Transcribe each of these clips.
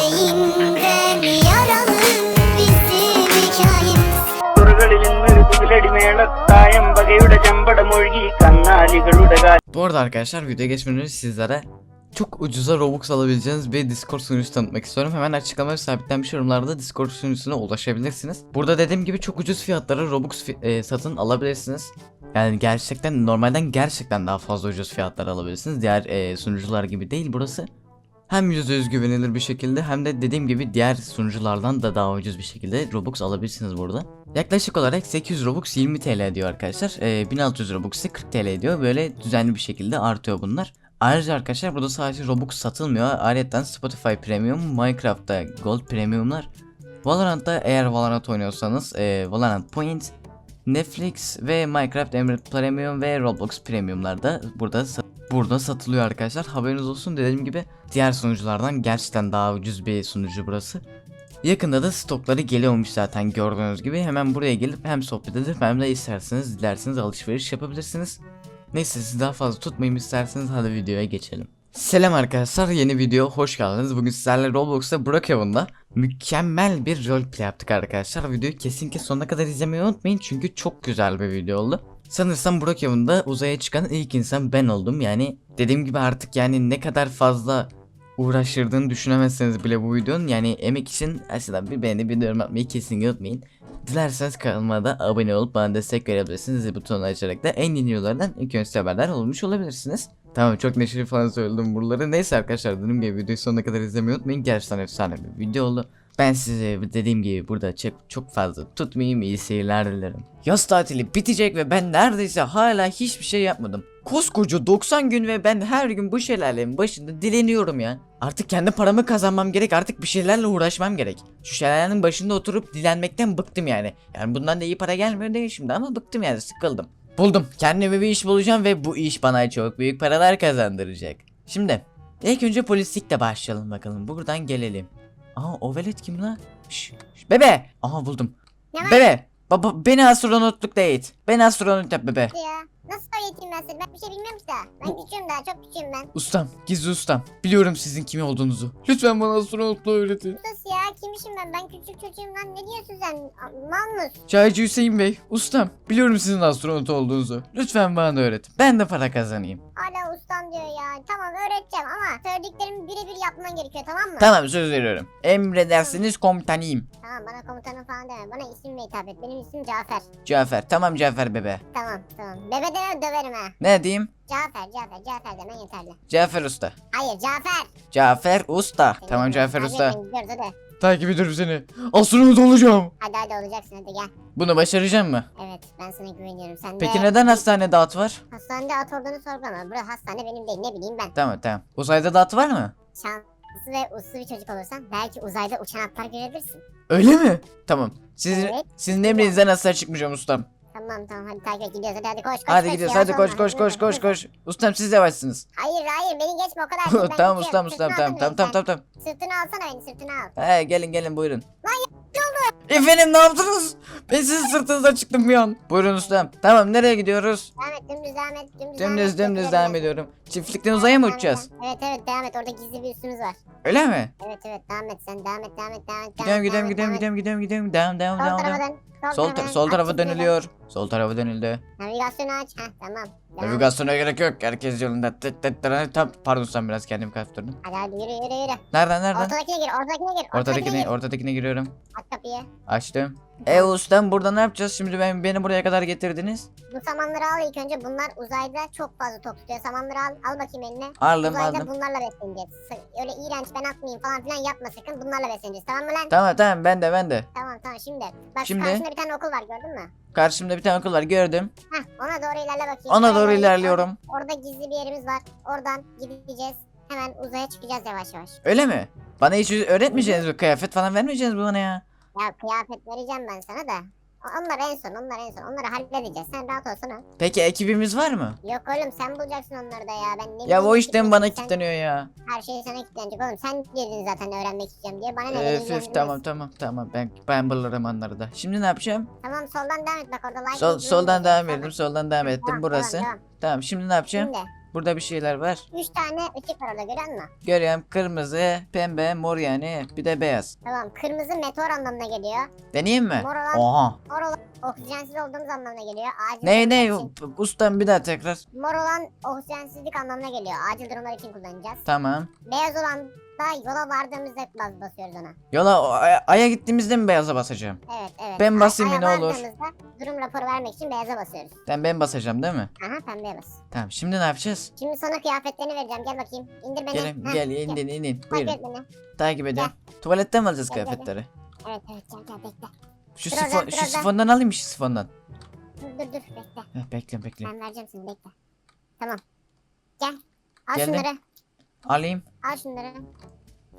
Yüreğinden yaralı bizim hikayemiz തുറകളിലും മൃദുവിലടിമേളത്തായം വകയുടെ ചമ്പടമൊഴുകി കന്നാലികളുടെ കാൽ Bu arada arkadaşlar videoya geçmeden önce sizlere çok ucuza Robux alabileceğiniz bir Discord sunucusu tanıtmak istiyorum. Hemen açıklamaya sabitlenmiş yorumlarda Discord sunucusuna ulaşabilirsiniz. Burada dediğim gibi çok ucuz fiyatlara Robux fi- e, satın alabilirsiniz. Yani gerçekten normalden gerçekten daha fazla ucuz fiyatlar alabilirsiniz. Diğer e, sunucular gibi değil burası. Hem %100 güvenilir bir şekilde hem de dediğim gibi diğer sunuculardan da daha ucuz bir şekilde Robux alabilirsiniz burada. Yaklaşık olarak 800 Robux 20 TL ediyor arkadaşlar. Ee, 1600 Robux ise 40 TL ediyor. Böyle düzenli bir şekilde artıyor bunlar. Ayrıca arkadaşlar burada sadece Robux satılmıyor. Ayrıca Spotify Premium, Minecraft'ta Gold Premium'lar. Valorant'ta eğer Valorant oynuyorsanız e, Valorant Point, Netflix ve Minecraft Emerald Premium ve Roblox Premium'lar da burada sa- burada satılıyor arkadaşlar. Haberiniz olsun dediğim gibi diğer sunuculardan gerçekten daha ucuz bir sunucu burası. Yakında da stokları geliyormuş zaten gördüğünüz gibi. Hemen buraya gelip hem sohbet edip hem de isterseniz dilerseniz alışveriş yapabilirsiniz. Neyse sizi daha fazla tutmayayım isterseniz hadi videoya geçelim. Selam arkadaşlar yeni video hoş geldiniz. Bugün sizlerle Roblox'ta Brookhaven'da mükemmel bir roleplay yaptık arkadaşlar. Videoyu kesinlikle sonuna kadar izlemeyi unutmayın çünkü çok güzel bir video oldu. Sanırsam Brookhaven'da uzaya çıkan ilk insan ben oldum. Yani dediğim gibi artık yani ne kadar fazla uğraştırdığını düşünemezseniz bile bu videonun yani emek için aslında bir beğeni bir yorum atmayı kesinlikle unutmayın. Dilerseniz kanalıma da abone olup bana destek verebilirsiniz. Zil butonunu açarak da en yeni videolardan ilk önce haberdar olmuş olabilirsiniz. Tamam çok neşeli falan söyledim buraları. Neyse arkadaşlar dediğim gibi videoyu sonuna kadar izlemeyi unutmayın. Gerçekten efsane bir video oldu. Ben size dediğim gibi burada çok, çok fazla tutmayayım iyi seyirler dilerim. Yaz tatili bitecek ve ben neredeyse hala hiçbir şey yapmadım. Koskoca 90 gün ve ben her gün bu şelalenin başında dileniyorum ya. Artık kendi paramı kazanmam gerek artık bir şeylerle uğraşmam gerek. Şu şelalenin başında oturup dilenmekten bıktım yani. Yani bundan da iyi para gelmiyor değil şimdi ama bıktım yani sıkıldım. Buldum. Kendime bir iş bulacağım ve bu iş bana çok büyük paralar kazandıracak. Şimdi ilk önce polislikle başlayalım bakalım. Buradan gelelim. Aa o velet kim lan? Şş, şş, bebe. Aha buldum. Ne var? Bebe. Baba beni astronotlukta eğit. Beni astronot yap bebe. ya? Nasıl öğreteyim ben seni? Ben bir şey bilmiyorum ki daha. Ben küçüğüm daha çok küçüğüm ben. Ustam, gizli ustam. Biliyorum sizin kim olduğunuzu. Lütfen bana astronotluğu öğretin. Sus kimmişim ben? Ben küçük çocuğum lan. Ne diyorsun sen? Mal mısın? Çaycı Hüseyin Bey, ustam. Biliyorum sizin astronot olduğunuzu. Lütfen bana da öğretin. Ben de para kazanayım. Hala ustam diyor ya. Tamam öğreteceğim ama söylediklerimi birebir yapman gerekiyor tamam mı? Tamam söz veriyorum. Emredersiniz komutanıyım. Tamam bana komutanım falan deme. Bana isimle hitap et. Benim ismim Cafer. Cafer. Tamam Cafer bebe. Tamam tamam. Bebe deme döverim ha. Ne diyeyim? Cafer Cafer Cafer demen yeterli. Cafer usta. Hayır Cafer. Cafer usta. Seni Tamam. Cafer usta. Gidiyoruz hadi. Takip ediyorum seni. Astronot olacağım. Hadi hadi olacaksın hadi gel. Bunu başaracağım mı? Evet ben sana güveniyorum. Sen Peki de neden hastanede at var? hastanede at olduğunu sorgulama. Burası hastane benim değil ne bileyim ben. Tamam tamam. Uzayda da at var mı? Şanslı ve uslu bir çocuk olursan belki uzayda uçan atlar görebilirsin. Öyle mi? Tamam. Sizin, Evet. sizin emrinizden asla çıkmayacağım ustam. Tamam tamam hadi takip gidiyoruz hadi hadi koş koş. Hadi koş, gidiyoruz hadi koş koş koş koş koş. Ustam siz yavaşsınız. Hayır hayır beni geçme o kadar. tamam ustam ustam tamam tamam tamam tamam. Sırtını alsana beni sırtını al. He gelin gelin buyurun. Efendim ne yaptınız? Ben sizin sırtınıza çıktım bir an. Buyurun ustam. Tamam nereye gidiyoruz? Devam et dümdüz devam et. Dümdüz, Dümdüz dümdüz devam ediyorum. Çiftlikten uzaya mı uçacağız? Evet evet devam et orada gizli bir üstümüz var. Öyle mi? Evet evet devam et sen devam et devam et devam et. Gidiyorum devam gidiyorum devam gidiyorum devam gidiyorum gidiyorum gidiyorum. Devam devam Sol devam tarafa devam. dön. Sol, ta- sol tarafa dönülüyor. Sol tarafa dönüldü. Navigasyonu aç. Heh tamam. Devam. Navigasyona gerek yok. Herkes yolunda. Tıt tıt tıt. Tam pardon ustam biraz kendimi kaptırdım. Hadi hadi yürü yürü yürü. Nereden nereden? Ortadakine gir ortadakine gir. Ortadakine gir. ortadakine giriyorum. Aç kapıyı. Açtım. E ustam burada ne yapacağız şimdi ben beni buraya kadar getirdiniz? Bu samanları al ilk önce. Bunlar uzayda çok fazla tok tutuyor. Samanları al. Al bakayım eline. Aldım uzayda aldım. bunlarla besleneceğiz. Sı- Öyle iğrenç ben atmayayım falan filan yapma sakın. Bunlarla besleneceğiz. Tamam mı lan? Tamam tamam ben de ben de. Tamam tamam şimdi. Bak Şimdi? karşında bir tane okul var gördün mü? Karşımda bir tane okul var gördüm. Heh ona doğru ilerle bakayım. Ona doğru git. ilerliyorum. Orada gizli bir yerimiz var. Oradan gideceğiz. Hemen uzaya çıkacağız yavaş yavaş. Öyle mi? Bana hiç öğretmeyeceğiniz mi? Kıyafet falan vermeyeceğiniz mi bana ya? Ya kıyafet vereceğim ben sana da. Onlar en son, onlar en son. Onları halledeceğiz. Sen rahat olsana. Peki ekibimiz var mı? Yok oğlum sen bulacaksın onları da ya. Ben ne Ya o işten bana kilitleniyor ya. Her şey sana kilitlenecek oğlum. Sen dedin zaten öğrenmek istiyorum diye. Bana ne Öf öf ilgilendirmez. tamam tamam tamam ben ben bulurum onları da. Şimdi ne yapacağım? Tamam soldan devam et bak orada like Sol, soldan devam ettim soldan devam ettim burası. Tamam, Tamam şimdi ne yapacağım? Şimdi Burada bir şeyler var. 3 tane ışık var orada görüyor musun? Görüyorum kırmızı, pembe, mor yani bir de beyaz. Tamam kırmızı meteor anlamına geliyor. Deneyeyim mi? Mor olan, Oha. mor olan oksijensiz olduğumuz anlamına geliyor. Acil Ne durumlar ne için- ustam bir daha tekrar. Mor olan oksijensizlik anlamına geliyor. Acil durumlar için kullanacağız. Tamam. Beyaz olan da yola vardığımızda bas basıyoruz ona. Yola o- aya, aya gittiğimizde mi beyaza basacağım? Evet evet. Ben basayım Aya yine olur. vardığımızda Durum raporu vermek için beyaza basıyoruz. Tamam ben basacağım değil mi? Aha pembeye bas. Tamam şimdi ne yapacağız? Şimdi sana kıyafetlerini vereceğim. Gel bakayım. İndir beni. Gelin Heh, gel inin inin. Takip Buyurun et beni. takip ediyorum. Tuvaletten mi alacağız Gel, gel, gel. kıyafetleri? Evet evet gel gel bekle. Şu, Dur sifon, dur şu oradan. sifondan alayım mı şu sifondan? Dur dur dur bekle. Heh, bekliyorum bekliyorum. Ben vereceğim seni bekle. Tamam. Gel. Al Geldim. şunları. Alayım. Al şunları.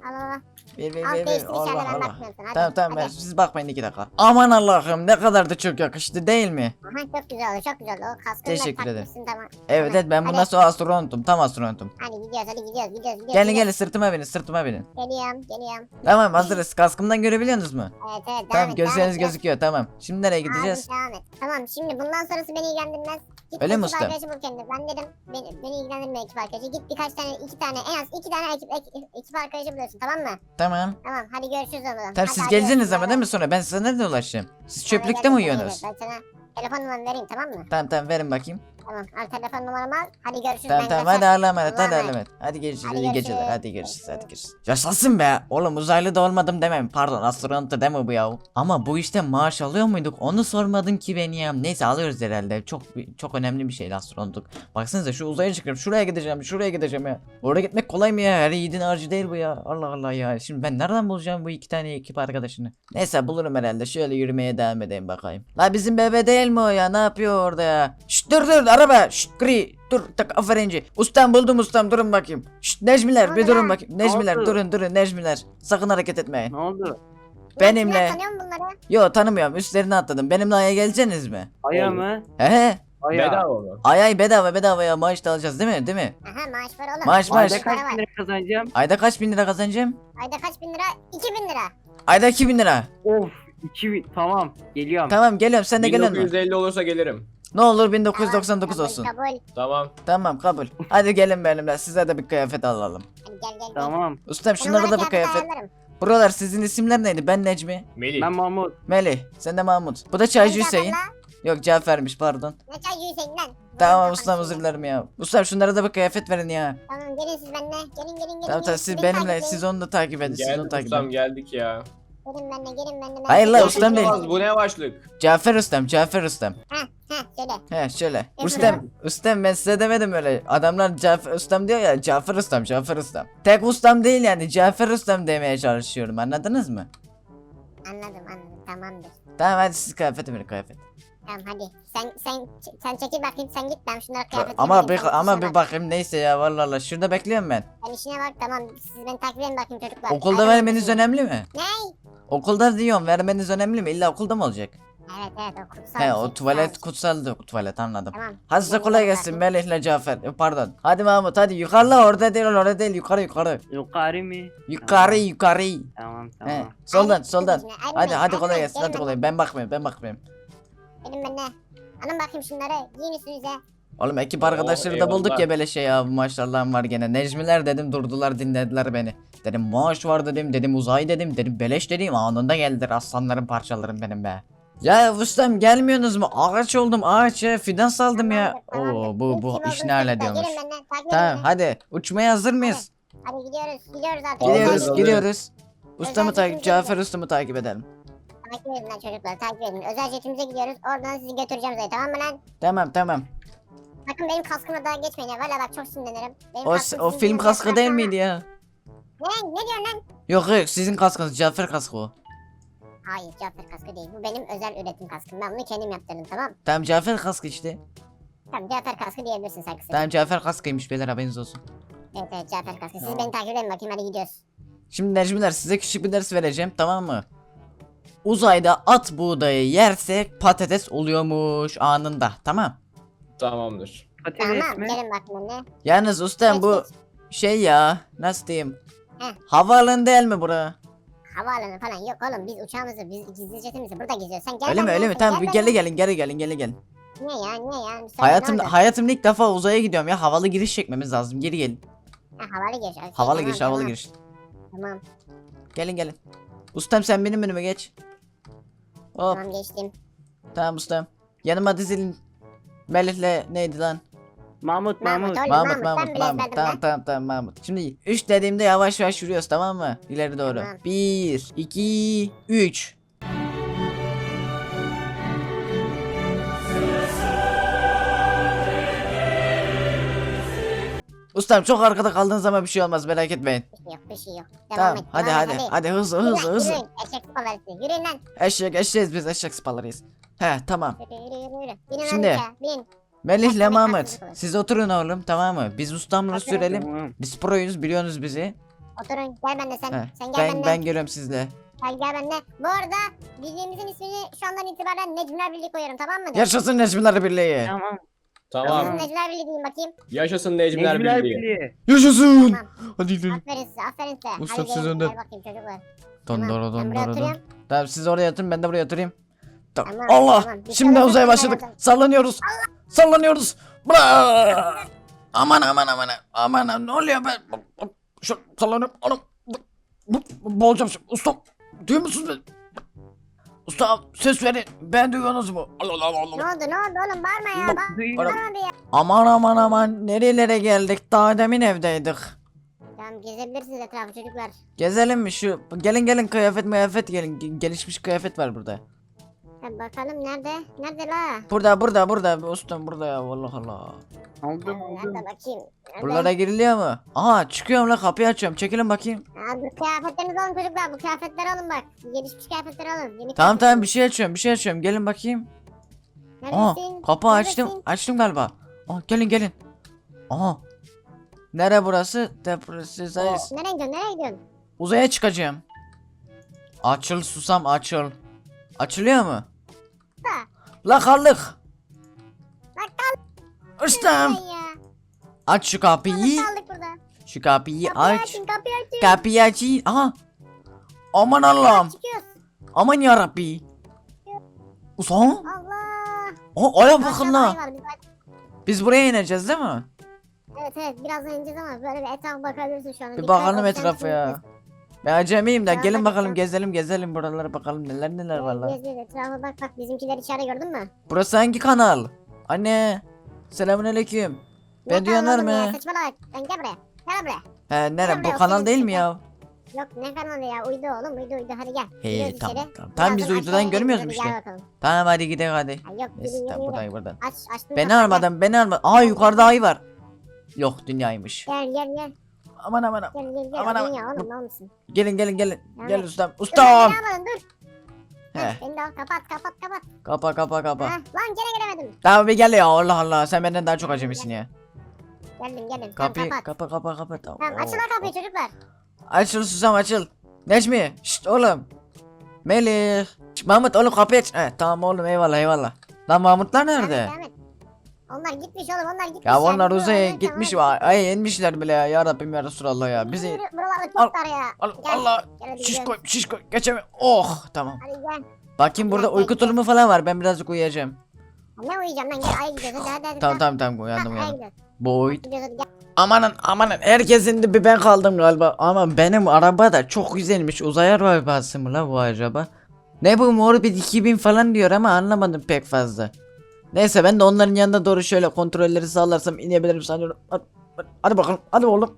Al al al. Ver ver Al ver ver. değiştir Allah ben Allah. bakmıyorum sana. Hadi, Tamam tamam ben hadi. siz bakmayın iki dakika. Aman Allah'ım ne kadar da çok yakıştı değil mi? Aha çok güzel oldu çok güzel oldu. O kaskını Teşekkür ederim. takmışsın, Tamam. Evet evet ben bundan Hadi. sonra astronautum tam astronautum. Hadi gidiyoruz hadi gidiyoruz gidiyoruz gidiyoruz. Gelin gidiyoruz. gelin sırtıma binin sırtıma binin. Geliyorum geliyorum. Tamam hazırız kaskımdan görebiliyorsunuz mu? Evet evet devam Tamam et. gözleriniz devam et, gözüküyor tamam. Şimdi nereye devam et. gideceğiz? Abi, devam et. Tamam şimdi bundan sonrası beni ilgilendirmez. Git Öyle mi ekip usta? arkadaşı bul kendine. Ben dedim beni, beni ilgilendirmiyor ekip arkadaşı. Git birkaç tane iki tane en az iki tane ekip, ekip, ekip arkadaşı buluyorsun tamam mı? Tamam. Tamam hadi görüşürüz o zaman. Tamam siz hadi geleceksiniz ama değil mi sonra? Ben size nerede ulaşacağım? Siz çöplükte mi uyuyorsunuz? Ben sana telefon numaramı vereyim tamam mı? Tamam tamam verin bakayım. Tamam al telefon numaramı al. Hadi görüşürüz. Tamam ben tamam hadi Allah'a emanet hadi Allah'a emanet. Hadi görüşürüz Hadi iyi geceler görüşürüz. hadi görüşürüz hadi görüşürüz. Yaşasın be oğlum uzaylı da olmadım demem pardon astronot da deme bu ya. Ama bu işte maaş alıyor muyduk onu sormadın ki ben ya. Neyse alıyoruz herhalde çok çok önemli bir şeydi astronotluk. Baksanıza şu uzaya çıkıyorum şuraya gideceğim şuraya gideceğim ya. Oraya gitmek kolay mı ya her yiğidin harcı değil bu ya. Allah Allah ya şimdi ben nereden bulacağım bu iki tane ekip arkadaşını. Neyse bulurum herhalde şöyle yürümeye devam edeyim bakayım. La bizim bebe değil mi o ya ne yapıyor orada ya. Şşt dur dur araba şşt gri dur tak aferinci. Ustam buldum ustam durun bakayım. Şşt Necmiler bir durun bakayım. Necmiler oldu? durun durun Necmiler. Sakın hareket etmeyin. Ne oldu? benimle- tanıyor musun bunları? Yo tanımıyorum üstlerine atladım. Benimle aya geleceksiniz mi? Aya mı? He he. Aya. Bedava mı? Ay ay bedava bedava ya maaş da alacağız değil mi? Değil mi? Aha maaş var oğlum. Maaş, maaş. Ayda kaç bin lira kazanacağım? Ayda kaç bin lira kazanacağım? Ayda kaç bin lira? 2000 lira. Ayda 2000 lira. Of 2000 tamam geliyorum. Tamam geliyorum sen de geliyorsun mu? 1950 olursa gelirim. Ne olur 1999 Tamam, olsun. Kabul. Tamam. Tamam kabul. Hadi gelin benimle size de bir kıyafet alalım. Hadi gel gel gel. Tamam. Ustam Ben şunlara da bir kıyafet ayarlarım. Buralar sizin isimler neydi? Ben Necmi. Melih. Ben Mahmut. Melih. Sen de Mahmut. Bu da Çaycı Hüseyin. Yok Cafer'miş pardon. Ne çaycı Hüseyin lan? Tamam ustam özür dilerim ya. Ustam şunlara da bir kıyafet verin ya. Tamam gelin siz benimle. Gelin gelin gelin. Tamam gelin. tamam siz Beni benimle takip siz onu da takip edin. Siz onu Geldik takip ustam edin. geldik ya. Gelin benimle gelin benimle. Hayır la, Gelin, ustam. Olmaz bu ne başlık? Cafer ustam, Cafer ustam. Heh heh söyle. He şöyle. Ustam, ustam ben size demedim öyle. Adamlar Cafer ustam diyor ya. Cafer ustam, Cafer ustam. Tek ustam değil yani. Cafer ustam demeye çalışıyorum. Anladınız mı? Anladım anladım tamamdır. Tamam hadi siz kıyafeti verin kıyafet. Tamam hadi. Sen sen sen çekil bakayım sen git ben şunlara kıyafet Ama bir ama bir bakayım neyse ya vallahi Allah. Şurada bekliyorum ben. Sen işine bak tamam siz beni takip edin bakayım çocuklar. Okulda Hadi vermeniz bakayım. önemli mi? Ne? Okulda diyorum vermeniz önemli mi? İlla okulda mı olacak? Evet evet o kutsal. He bir o şey, tuvalet kutsaldı. Tuvalet anladım. Tamam. Hadi size kolay gelsin. Melih'le Cafer. E, Pardon. Hadi Mahmut hadi yukarıla orada değil orada değil yukarı yukarı. Yukarı mı? Yukarı yukarı. Tamam He. tamam. Soldan Ayrı- soldan. ayrı- Hadi hadi kolay gelsin hadi kolay. Ben bakmıyorum ben bakmıyorum. Gelin benimle. Alın bakayım şunları. Giyin üstünüze. Oğlum ekip arkadaşları da bulduk eyvallah. ya böyle şey ya maşallah var gene. Necmiler dedim durdular dinlediler beni. Dedim maaş var dedim dedim uzay dedim dedim beleş dedim anında geldiler aslanların parçalarım benim be. Ya ustam gelmiyorsunuz mu? Ağaç oldum ağaç ya fidan saldım ya. Tamamdır, Oo bu bu iş ne hallediyormuş. Gelin benimle. Takip edin Tamam beni. hadi uçmaya hazır mıyız? Hadi gidiyoruz. Gidiyoruz artık. Gidiyoruz gidiyoruz. Ustamı takip Cafer ustamı takip edelim. Takip edin lan çocuklar. Takip edin. Özel jetimize gidiyoruz. Oradan sizi götüreceğim zaten. Tamam mı lan? Tamam tamam. Bakın benim kaskıma daha geçmeyin ya. Valla bak çok sinirlenirim. Benim O, kaskım o sizin film gibi kaskı değil miydi ya? Ne? Ne diyorsun lan? Yok yok sizin kaskınız Cafer kaskı o. Hayır Cafer kaskı değil. Bu benim özel üretim kaskım. Ben bunu kendim yaptırdım tamam. Tamam Cafer kaskı işte. Tamam Cafer kaskı diyebilirsin sen kısaca. Tamam Cafer kaskıymış beyler haberiniz olsun. Evet evet Cafer kaskı. Siz beni takip edin bakayım hadi gidiyoruz. Şimdi Necmiler size küçük bir ders vereceğim tamam mı? Uzayda at buğdayı yersek patates oluyormuş anında tamam. Tamamdır. Patates Tamam mi? gelin bakın benimle. Yalnız ustam bu şey ya nasıl diyeyim? Heh. Havaalanı değil mi bura? Havaalanı falan yok oğlum biz uçağımızı biz gizli jetimizi burada geziyoruz. Sen gel öyle mi öyle mi? Tamam gel bir geri gelin geri gelin geri gelin. Niye ya niye ya? Söyle, ne Hayatımda oldu? hayatımda ilk defa uzaya gidiyorum ya. Havalı giriş çekmemiz lazım. Geri gelin. Ha, havalı giriş. okey, Havalı tamam, giriş, havalı tamam, giriş. Tamam Gelin gelin. Ustam sen benim önüme geç. Hop tamam geçtim. tamam ustam. Yanıma dizilin. Melih'le neydi lan? Mahmut Mahmut, Mahmut. oğlum. Mahmut Mahmut, Mahmut ben Tamam lan. tamam tamam Mahmut. Şimdi 3 dediğimde yavaş yavaş yürüyoruz tamam mı? İleri doğru. Tamam. 1 2 3 Ustam çok arkada kaldığınız zaman bir şey olmaz merak etmeyin. Bir şey yok bir şey yok. Devam Tamam et. hadi devam hadi et, hadi hızlı Yürü, hızlı hızlı. Yürüyün eşek spalarısı. Yürüyün lan. Eşek eşeğiz biz eşek spalarıyız. He tamam. Yürü yürü yürü. yürü. Binin Şimdi- lan uçağa, Binin. Melih'le Mahmut siz oturun oğlum tamam mı? Biz ustamla Oturun. sürelim. Tamam. Biz proyuz biliyorsunuz bizi. Oturun gel ben de sen. He, Sen gel ben benimle. ben geliyorum sizle. Gel gel benimle. Bu arada birliğimizin ismini şu andan itibaren Necmiler Birliği koyuyorum tamam mı? Yaşasın Necmiler Birliği. Tamam. Tamam. Necmiler Birliği diyeyim bakayım. Yaşasın Necmiler Necmiler Birliği. Birliği. Yaşasın. Tamam. Hadi gidelim. Aferin size aferin size. Ustam, Hadi siz gelin, önden. Gel bakayım çocuklar. Don Tamam, don ben don buraya don don. oturuyorum. Tamam siz oraya yatırın ben de buraya oturayım. Tamam. Tamam, Allah. tamam. Bir Şimdi kere uzaya başladık. zaten- Sallanıyoruz. Sallanıyoruz. Bra! Aman aman aman. Aman ne oluyor ben? Şu sallanıyorum. Bu- Boğulacağım şimdi. Usta. Duyuyor musunuz beni? Usta ses verin. Ben duyuyorsunuz mu? Allah Allah Ne Allah. oldu ne oldu oğlum bağırma ya. Bak, Bağırma duyuyorum. bir ya. Aman aman aman. Nerelere geldik? Daha demin evdeydik. Tamam gezebilirsiniz etrafı çocuklar. Gezelim mi şu? Gelin gelin kıyafet kıyafet gelin. Ge- Gelişmiş kıyafet var burada. Ha, bakalım nerede? Nerede la? Burada burada burada ustam burada ya vallahi Allah. Aldım aldım. Nerede bakayım? Nerede? Buralara giriliyor mu? Aha çıkıyorum la kapıyı açıyorum. Çekilin bakayım. Ha, bu kıyafetlerinizi alın çocuklar. Bu kıyafetleri alın bak. Gelişmiş kıyafetleri alın. Yeni Tamam tamam kıyafetleri- bir şey açıyorum bir şey açıyorum. Gelin bakayım. Aa Neredesin? kapı açtım. Neredesin? Açtım galiba. Aa gelin gelin. Aha. Nere burası? Depresiz. Nereye gidiyorsun? Nereye gidiyorsun? Uzaya çıkacağım. Açıl susam açıl. Açılıyor mu? Da. La kaldık. Bak kaldık Ustam. Aç şu kapıyı. Kaldık burada. Şu kapıyı Kapıyı aç. açın kapıyı açın. Kapıyı açın. Aha. Aman Allah'ım. Çıkıyoruz. Aman yarabbi. Usam. Allah. Aa aya bakın Aşağıda la. ay var, biz bak- Biz buraya ineceğiz değil mi? Evet evet birazdan ineceğiz ama böyle bir etrafa bakabilirsin şu an. Bir Dikkat bakalım etrafa ya. Ben acemiyim de gelin hadi bakalım sen. gezelim gezelim buralara bakalım neler neler var lan. Gez gez etrafa bak bak bizimkiler içeride gördün mü? Burası hangi kanal? Anne. Selamünaleyküm. Ben duyanlar ya, mı? Saçmalama Lan gel buraya. Gel buraya. He nere bu kanal değil mi ya? Yok ne kanalı ya uydu oğlum uydu uydu hadi gel. He Giriyoruz tamam içeri. tamam. Tam biz Birazdan uydudan aşağıya görmüyoruz mu ineceğiz, işte? Bakalım. Tamam hadi gidelim hadi. Ha, yok Neyse tamam buradan buradan. Aç açtım. Beni kapıyı, almadan beni almadan. Aa yukarıda ay var. Yok dünyaymış. Gel gel gel. Aman aman aman. Gel gel gel. Aman, Aman. Ya oğlum ne olmuşsun? Gelin gelin gelin. Tamam. Gel ustam. Dur, Ustam. beni dur. He. Heh, Beni de al kapat kapat kapat. Kapa kapa kapa. Ha, lan gene gelemedim. Tamam bir gel ya Allah Allah sen benden daha çok acemisin ya. Geldim geldim. Tamam Kapıyı kapat. kapa kapa kapa tamam. Tamam açın lan kapıyı çocuklar. Açıl susam açıl. Necmi şşt oğlum. Melih. Şşt, Mahmut oğlum kapıyı aç. He, tamam oğlum eyvallah eyvallah. Lan Mahmutlar Devam nerede? et, devam et. Onlar gitmiş oğlum onlar gitmiş. Ya onlar uzaya gitmiş var. Ay inmişler bile ya. Ya Rabbim ya Resulallah ya. Bizi Buralarda Al, çok dar ya. Al- Gel, Allah gel hadi şiş gidelim. koy şiş koy geçemiyorum. Oh tamam. Hadi gel. Bakayım burada Gel, uyku gel, tulumu falan var. Ben birazcık uyuyacağım. Ne uyuyacağım lan gel aya gidiyoruz hadi hadi hadi. Tamam tamam tamam uyandım Kalk, aya uyandım. gidiyoruz. Boyd. Gidiyoruz hadi gel. Amanın amanın herkesin de bir ben kaldım galiba. Ama benim araba da çok güzelmiş. Uzay arabası mı la bu araba? Ne bu mor bir 2000 falan diyor ama anlamadım pek fazla. Neyse ben de onların yanında doğru şöyle kontrolleri sağlarsam inebilirim sanıyorum. Hadi, hadi, bakalım hadi oğlum.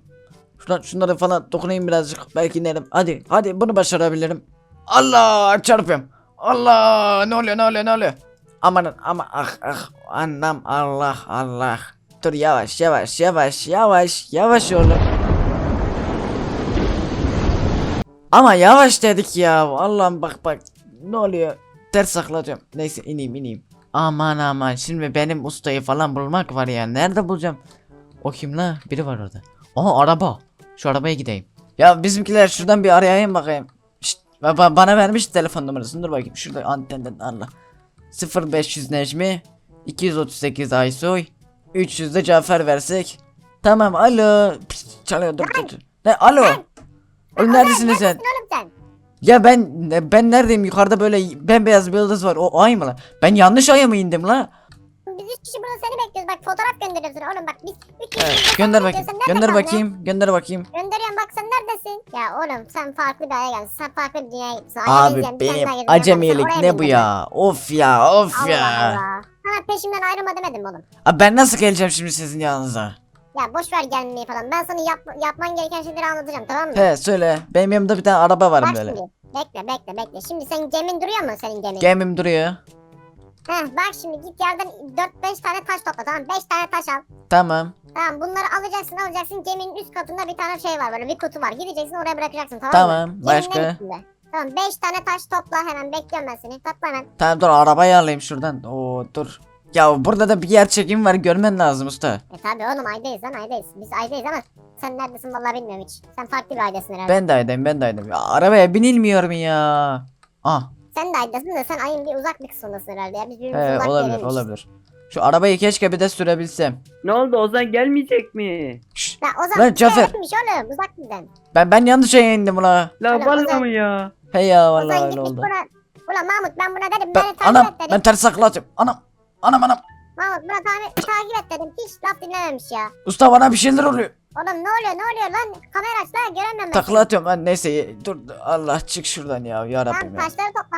Şuradan şunları falan dokunayım birazcık belki inerim. Hadi hadi bunu başarabilirim. Allah çarpıyorum. Allah ne oluyor ne oluyor ne oluyor? Amanın ama ah ah anlam Allah Allah. Dur yavaş yavaş yavaş yavaş yavaş oğlum. Ama yavaş dedik ya. Allah'ım bak bak. Ne oluyor? Ters saklayacağım. Neyse ineyim ineyim. Aman aman şimdi benim ustayı falan bulmak var ya. Nerede bulacağım? O kim la? Biri var orada. Aha araba. Şu arabaya gideyim. Ya bizimkiler şuradan bir arayayım bakayım. Şşt, ba- ba- bana vermiş telefon numarasını. Dur bakayım. Şurada antenden Allah. 0500 Necmi 238 Aysoy 300 de Cafer versek. Tamam alo. Pis, çalıyor dur dur. dur. Ne alo? Oğlum? Neredesin sen? Ya ben ben neredeyim? Yukarıda böyle bembeyaz bir yıldız var. O ay mı lan? Ben yanlış aya mı indim la? Biz üç kişi burada seni bekliyoruz. Bak fotoğraf gönderiyorum sana oğlum bak biz üç kişi Evet, gönder bakayım. Nerede Gönder bakayım. Gönder bakayım. Gönderiyorum bak sen neredesin? Ya oğlum sen farklı bir aya geldin. Sen farklı bir dünyaya. Ayağına Abi tane benim acemilik ne bu ya? Of ya of Allah ya. Allah. Sana peşimden ayrılma demedim oğlum. Abi ben nasıl geleceğim şimdi sizin yanınıza? Ya boş ver gelmeyi falan. Ben sana yap, yapman gereken şeyleri anlatacağım tamam mı? He söyle. Benim yanımda bir tane araba var Bak böyle. şimdi. Bekle bekle bekle. Şimdi senin gemin duruyor mu senin gemin? Gemim duruyor. Heh, bak şimdi git yerden 4-5 tane taş topla tamam 5 tane taş al. Tamam. Tamam bunları alacaksın alacaksın geminin üst katında bir tane şey var böyle bir kutu var. Gideceksin oraya bırakacaksın tamam mı? Tamam. Geminin Başka? en üstünde. Tamam 5 tane taş topla hemen bekliyorum ben seni. Topla hemen. Tamam dur arabayı alayım şuradan. Oo dur. Ya burada da bir yer çekim var görmen lazım usta. E tabi oğlum aydayız lan aydayız. Biz aydayız ama sen neredesin vallahi bilmiyorum hiç. Sen farklı bir aydasın herhalde. Ben de aydayım ben de aydayım. Ya, arabaya binilmiyor mu ya? Ah. Sen de aydasın da sen ayın bir uzak bir kısmındasın herhalde ya. Biz birbirimize He uzak olabilir gelemeyiz. olabilir. Şu arabayı keşke bir de sürebilsem. Ne oldu Ozan gelmeyecek mi? Şşş. Ya o zaman Lan Cafer. Gitmiş oğlum uzak bizden. Ben ben yanlış yere indim ula. La Öyle, vallahi Ozan- mı ya? He ya O vallahi öyle gitmiş oldu. buna. Ulan Mahmut ben buna dedim Ben, beni takip anam et dedim. ben ters saklatıyorum. Anam. Anam anam. Mahmut buna ta- takip et dedim. Hiç laf dinlememiş ya. Usta bana bir şeyler oluyor. Oğlum ne oluyor ne oluyor lan? Kamera aç lan göremiyorum ben. Takla atıyorum ben neyse dur Allah çık şuradan ya ya Tamam Rabbim ya. taşları topla.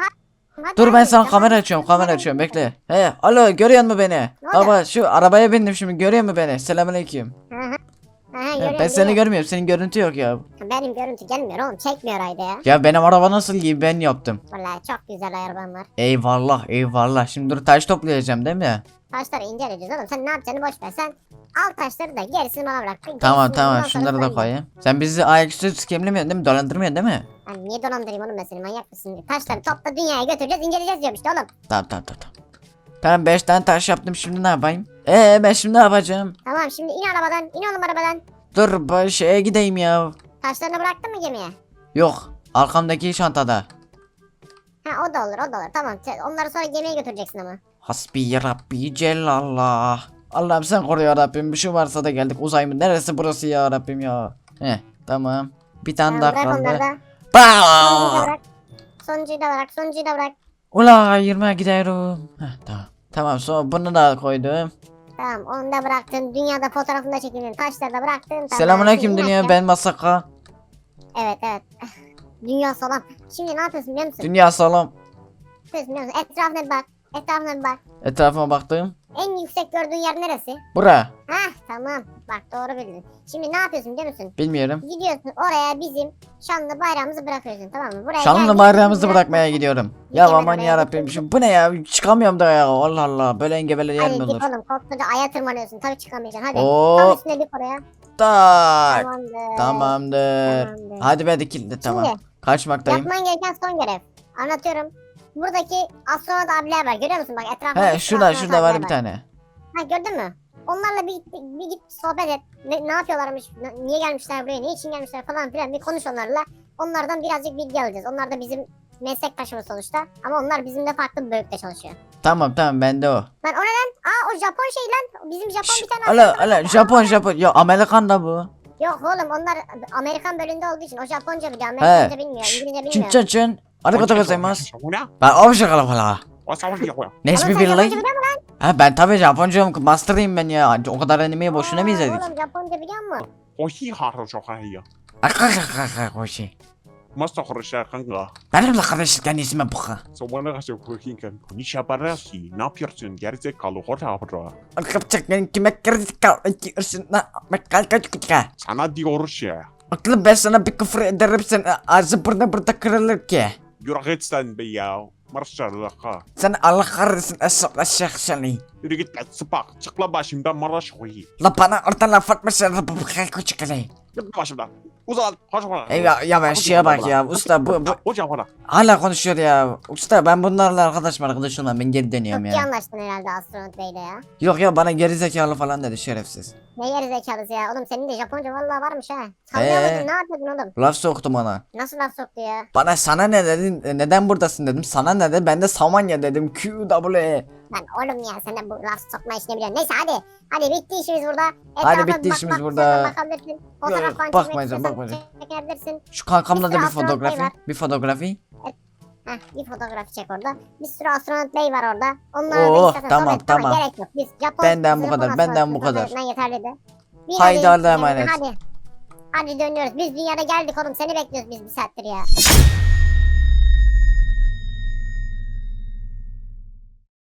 Hadi. Dur ben hadi. sana kamera açıyorum kamera açıyorum bekle. He alo görüyor musun beni? Ne oldu? Baba şu arabaya bindim şimdi görüyor musun beni? Selamünaleyküm. Hı hı. Görüyorum, ben seni görüyorum. görmüyorum senin görüntü yok ya. Benim görüntü gelmiyor oğlum çekmiyor ayda ya. Ya benim araba nasıl gibi ben yaptım. Vallahi çok güzel araban var. Eyvallah eyvallah şimdi dur taş toplayacağım değil mi? Taşları inceleyeceğiz oğlum. Sen ne yapacağını boş ver. Sen al taşları da gerisini bana bırak. Gerisini Tamam tamam şunları da koyayım. Sen bizi ayaküstü skemlemiyorsun değil mi? Dolandırmıyorsun değil mi? Ben niye dolandırayım oğlum ben seni manyak mısın? Taşları topla dünyaya götüreceğiz inceleyeceğiz diyorum işte oğlum. Tamam tamam tamam. Tamam. Tamam 5 tane taş yaptım şimdi ne yapayım? Ee ben şimdi ne yapacağım? Tamam şimdi in arabadan in oğlum arabadan. Dur ben şeye gideyim ya. Taşlarını bıraktın mı gemiye? Yok arkamdaki çantada. Ha o da olur o da olur tamam. Sen- Onları sonra gemiye götüreceksin ama. Hasbi Rabbi Cellallah. Allah'ım sen koru ya Rabbim. Bir şey varsa da geldik. Uzay mı? Neresi burası ya Rabbim ya? Heh tamam. Bir tane Tamam, daha bırak onları kaldı. da. Sonuncuyu da bırak. Sonuncuyu da bırak sonuncuyu da bırak. Ula 20 gidiyorum. Heh tamam. Tamam sonra bunu da koydum. Tamam onu da bıraktın. Dünyada fotoğrafını da çekildin. Taşları da bıraktın. Tamam, Selamünaleyküm şimdi dünya ben Masaka. Evet evet. Dünya salam. Şimdi ne yapıyorsun biliyor musun? Dünya salam. Ne yapıyorsun biliyor musun? Etrafına bir bak. Etrafına bir bak. Etrafıma baktım. En yüksek gördüğün yer neresi? Bura. Hah tamam. Bak doğru bildin. Şimdi ne yapıyorsun biliyor musun? Bilmiyorum. Gidiyorsun oraya bizim şanlı bayrağımızı bırakıyorsun tamam mı? Buraya Şanlı geldik, bayrağımızı bırak- bırakmaya gidiyorum. Ya Hemen aman oraya ya Rabbim. götürdüm. Şimdi bu ne ya? Çıkamıyorum da ya. Allah Allah. Böyle engebeler yer Hadi mi git olur? oğlum koskoca aya tırmanıyorsun tabii çıkamayacaksın hadi. Oo. Tam üstüne dik oraya. Tak. Tamamdır. Tamamdır. Tamamdır. Hadi be dikildi tamam. Şimdi Kaçmaktayım. yapman gereken son görev. Anlatıyorum. Buradaki astronot abiler var görüyor musun bak etrafında. He şurada şurada var bir tane. Ha gördün mü? Onlarla bir, bir, bir git sohbet et. Ne, ne yapıyorlarmış, ne- niye gelmişler buraya, ne için gelmişler falan filan bir konuş onlarla. Onlardan birazcık bilgi alacağız. Onlar da bizim meslektaşımız sonuçta. Ama onlar bizimle farklı bir bölükte çalışıyor. Tamam tamam bende o. Lan o ne lan? Aa o Japon şey lan. Bizim Japon Şş, bir tane. Ala ala. Japon Japon. Ya Amerikan da bu. Yok oğlum onlar Amerikan bölümünde olduğu için o Japonca biliyor. Amerikanca bilmiyor. İngilizce Çin bilmiyor. çin çin. Arigato gozaimasu. Ben o bir şakalı falan. Wasabi. Oğlum Nesmi biliyor musun? Ha ben tabii Japoncayım. Master'ıyım ben ya. O kadar animeyi boşuna mı izledik? Oğlum Japonca biliyor musun? Ohi haru şokaya. Koşi. Masa karışa kanka. Benimle kardeşlikten ismi bu. Sonra kaçı kuhinken. Konnichiwa barasi. Ne yapıyorsun? Gerizekalı hora abra. Arkadaşlar kime kritik kal. İki ırsına. Mekkal kaç küçük. Sana diyoruz ya. Aklım ben sana bir küfür ederim sen ağzı burada burada kırılır ki. Yürü git sen be ya. Maşallah. Sen Allah kahretsin esok eşek seni. Yürü git lan sıpak. Çık lan başımdan maraş koyi. La bana oradan laf atmasın bu kay küçük. Git başımdan. Uzan. Hoş bana. Ey ya, ya ben şeye bak ya usta bu, bu Hocam bana. hala konuşuyor ya. Usta ben bunlarla arkadaş mı arkadaş olmam ben geri dönüyorum Çok iyi ya. anlaştın herhalde astronot beyle ya. Yok ya bana geri zekalı falan dedi şerefsiz. Ne geri zekalısı ya. Oğlum senin de Japonca vallahi varmış ha. Sallıyor Ee? muydun ne yapıyordun oğlum? Laf soktum ona. Nasıl laf soktu ya? Bana sana ne dedin e, neden buradasın dedim. Sana ne dedi ben de Samanya dedim. Q W E. Lan oğlum ya sen de bu laf sokma işini biliyorsun. Neyse hadi. Hadi bitti işimiz burada. Hadi Etrafa bitti bak- işimiz burada. Bakabilirsin. Fotoğraf falan bakmayacağım, bakmayacağım. Çekebilirsin. Şu kankamla da Bir var. Bir fotoğrafi. Heh, bir fotoğraf çek orada. Bir sürü astronot bey var orada. Onlara Oo, da tamam, et ama tamam. gerek yok. Biz Japon Benden bu kadar, benden bu kadar. yeterliydi. Bir Haydi hadi, yani emanet. Hadi. Hadi dönüyoruz. Biz dünyada geldik oğlum. Seni bekliyoruz biz bir saattir ya.